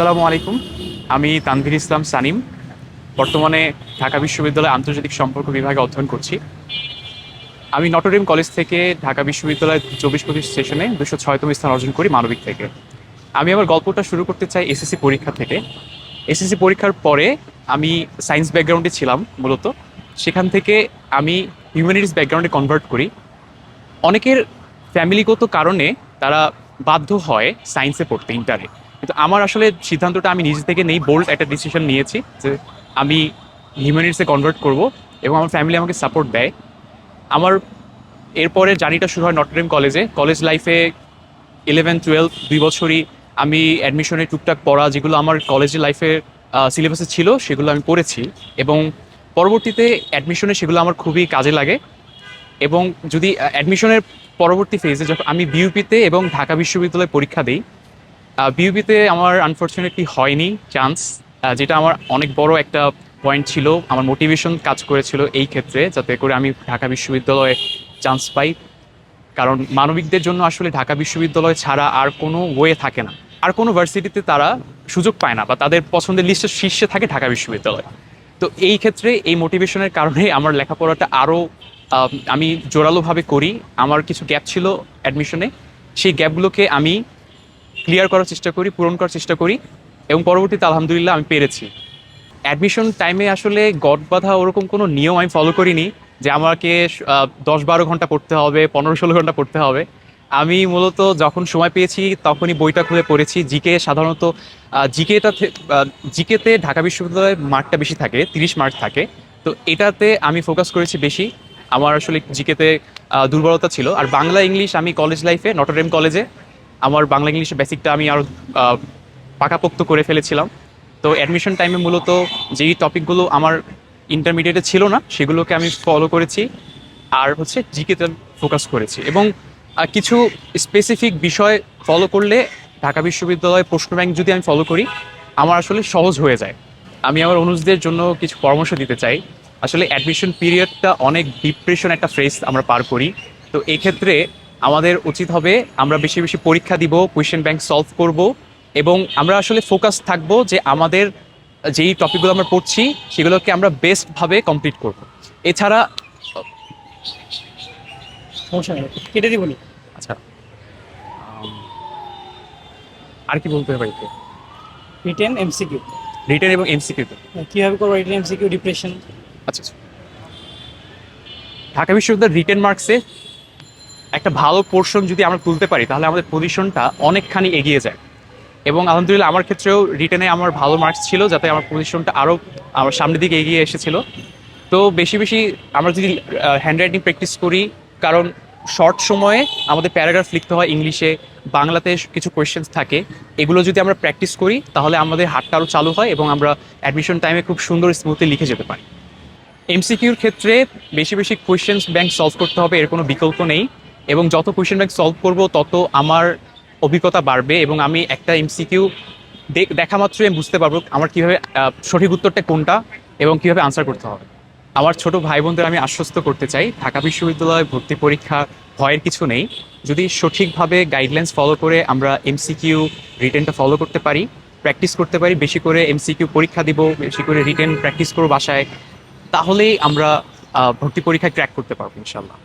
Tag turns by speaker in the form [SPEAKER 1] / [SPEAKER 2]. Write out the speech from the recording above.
[SPEAKER 1] আসসালামু আলাইকুম। আমি তানভীর ইসলাম সানিম। বর্তমানে ঢাকা বিশ্ববিদ্যালয়ে আন্তর্জাতিক সম্পর্ক বিভাগে অধ্যয়ন করছি। আমি নটরডেম কলেজ থেকে ঢাকা বিশ্ববিদ্যালয়ের চব্বিশ পঁচিশ সেশনে দুশো ছয়তম স্থান অর্জন করি মানবিক থেকে। আমি আমার গল্পটা শুরু করতে চাই এসএসসি পরীক্ষা থেকে। এসএসসি পরীক্ষার পরে আমি সায়েন্স ব্যাকগ্রাউন্ডে ছিলাম মূলত। সেখান থেকে আমি হিউম্যানিটিস ব্যাকগ্রাউন্ডে কনভার্ট করি। অনেকের ফ্যামিলিগত কারণে তারা বাধ্য হয় সায়েন্সে পড়তে ইন্টারে। কিন্তু আমার আসলে সিদ্ধান্তটা আমি নিজে থেকে নেই বোল্ড একটা ডিসিশন নিয়েছি যে আমি হিউম্যানিটিসে কনভার্ট করব এবং আমার ফ্যামিলি আমাকে সাপোর্ট দেয়। আমার এরপরে জার্নিটা শুরু হয় নটরডেম কলেজে কলেজ লাইফে ইলেভেন টুয়েলভ দুই বছরই আমি অ্যাডমিশনের টুকটাক পড়া যেগুলো আমার কলেজের লাইফে সিলেবাসে ছিল, সেগুলো আমি পড়েছি এবং পরবর্তীতে অ্যাডমিশনে সেগুলো আমার খুবই কাজে লাগে এবং যদি অ্যাডমিশনের পরবর্তী ফেজে যখন আমি বিউপিতে এবং ঢাকা বিশ্ববিদ্যালয়ে পরীক্ষা দিই বিউপিতে আমার আনফর্চুনেটলি হয়নি চান্স যেটা আমার অনেক বড় একটা পয়েন্ট ছিল। আমার মোটিভেশন কাজ করেছিল এই ক্ষেত্রে, যাতে করে আমি ঢাকা বিশ্ববিদ্যালয়ে চান্স পাই। কারণ মানবিকদের জন্য আসলে ঢাকা বিশ্ববিদ্যালয় ছাড়া আর কোনো ওয়ে থাকে না। আর কোনো ভার্সিটিতে তারা সুযোগ পায় না, বা তাদের পছন্দের লিস্টের শীর্ষে থাকে ঢাকা বিশ্ববিদ্যালয়। তো এই ক্ষেত্রে এই মোটিভেশনের কারণে আমার লেখাপড়াটা আরও আমি জোরালোভাবে করি। আমার কিছু গ্যাপ ছিল অ্যাডমিশনে সেই গ্যাপগুলোকে আমি ক্লিয়ার করার চেষ্টা করি, পূরণ করার চেষ্টা করি এবং পরবর্তীতে আলহামদুলিল্লাহ আমি পেরেছি। অ্যাডমিশন টাইমে আসলে গড বাঁধা ওরকম কোনো নিয়ম আমি ফলো করিনি যে আমাকে দশ বারো ঘণ্টা পড়তে হবে, পনেরো ষোলো ঘণ্টা পড়তে হবে। আমি মূলত যখন সময় পেয়েছি তখনই বইটা খুলে পড়েছি। জিকে সাধারণত জিকেটা জিকেতে ঢাকা বিশ্ববিদ্যালয়ের মার্কটা বেশি থাকে, তিরিশ মার্ক থাকে। তো এটাতে আমি ফোকাস করেছি বেশি। আমার আসলে জিকেতে দুর্বলতা ছিল। আর বাংলা, ইংলিশ আমি কলেজ লাইফে নটরডেম কলেজে আমার বাংলা ইংলিশের বেসিকটা আমি আরও পাকাপোক্ত করে ফেলেছিলাম। তো অ্যাডমিশন টাইমে মূলত যেই টপিকগুলো আমার ইন্টারমিডিয়েটে ছিল না, সেগুলোকে আমি ফলো করেছি আর হচ্ছে জিকেতে ফোকাস করেছি। এবং কিছু স্পেসিফিক বিষয় ফলো করলে ঢাকা বিশ্ববিদ্যালয় প্রশ্ন ব্যাংক যদি আমি ফলো করি, আমার আসলে সহজ হয়ে যায়। আমি আমার অনুজদের জন্য কিছু পরামর্শ দিতে চাই। আসলে অ্যাডমিশন পিরিয়ডটা অনেক ডিপ্রেশন একটা ফ্রেজ আমরা পার করি। তো এক্ষেত্রে আমাদের উচিত হবে আমরা বেশি বেশি পরীক্ষা দিব কোয়েশ্চেন ব্যাংক সলভ করব এবং আমরা আসলে ফোকাস থাকব যে আমাদের যেই টপিকগুলো আমরা পড়ছি সেগুলোকে আমরা বেস্টভাবে কমপ্লিট করব। এছাড়া
[SPEAKER 2] সমস্যা নেই কেটে দিবনি
[SPEAKER 1] আচ্ছা আর কি বলতে এতে?
[SPEAKER 2] রিটেন এমসিকিউ
[SPEAKER 1] রিটেন এবং এমসিকিউতে
[SPEAKER 2] কীভাবে করব রিটেন এমসিকিউ ডিপ্রেশন
[SPEAKER 1] আচ্ছা আচ্ছা। ঢাকা বিশ্ববিদ্যালয়ের রিটেন মার্কসে একটা ভালো পোর্শন যদি আমরা তুলতে পারি, তাহলে আমাদের পজিশনটা অনেকখানি এগিয়ে যায়। এবং আলহামদুলিল্লাহ আমার ক্ষেত্রেও রিটেনে আমার ভালো মার্কস ছিল, যাতে আমার পজিশনটা আরও আমার সামনের দিকে এগিয়ে এসেছিল। তো বেশি বেশি আমরা যদি হ্যান্ড রাইটিং প্র্যাকটিস করি, কারণ শর্ট সময়ে আমাদের প্যারাগ্রাফ লিখতে হয় ইংলিশে, বাংলাতে কিছু কোয়েশ্চেন্স থাকে, এগুলো যদি আমরা প্র্যাকটিস করি, তাহলে আমাদের হাতটা আরও চালু হয় এবং আমরা অ্যাডমিশন টাইমে খুব সুন্দর স্মুথলি লিখে যেতে পারি। এমসিকিউর ক্ষেত্রে বেশি বেশি কোয়েশ্চেন্স ব্যাংক সলভ করতে হবে, এর কোনো বিকল্প নেই। এবং যত কোয়েশ্চেন ব্যাংক সলভ করব, তত আমার অভিজ্ঞতা বাড়বে এবং আমি একটা এমসিকিউ দেখা মাত্রই আমি বুঝতে পারব আমার কীভাবে সঠিক উত্তরটা কোনটা এবং কীভাবে আনসার করতে হবে। আমার ছোট ভাই বোনদের আমি আশ্বস্ত করতে চাই, ঢাকা বিশ্ববিদ্যালয়ে ভর্তি পরীক্ষা ভয়ের কিছু নেই। যদি সঠিকভাবে গাইডলাইন্স ফলো করে আমরা এমসিকিউ রিটেনটা ফলো করতে পারি প্র্যাকটিস করতে পারি, বেশি করে এমসিকিউ পরীক্ষা দিব, বেশি করে রিটেন প্র্যাকটিস করব বাসায়, তাহলেই আমরা ভর্তি পরীক্ষায় ক্র্যাক করতে পারব ইনশাল্লাহ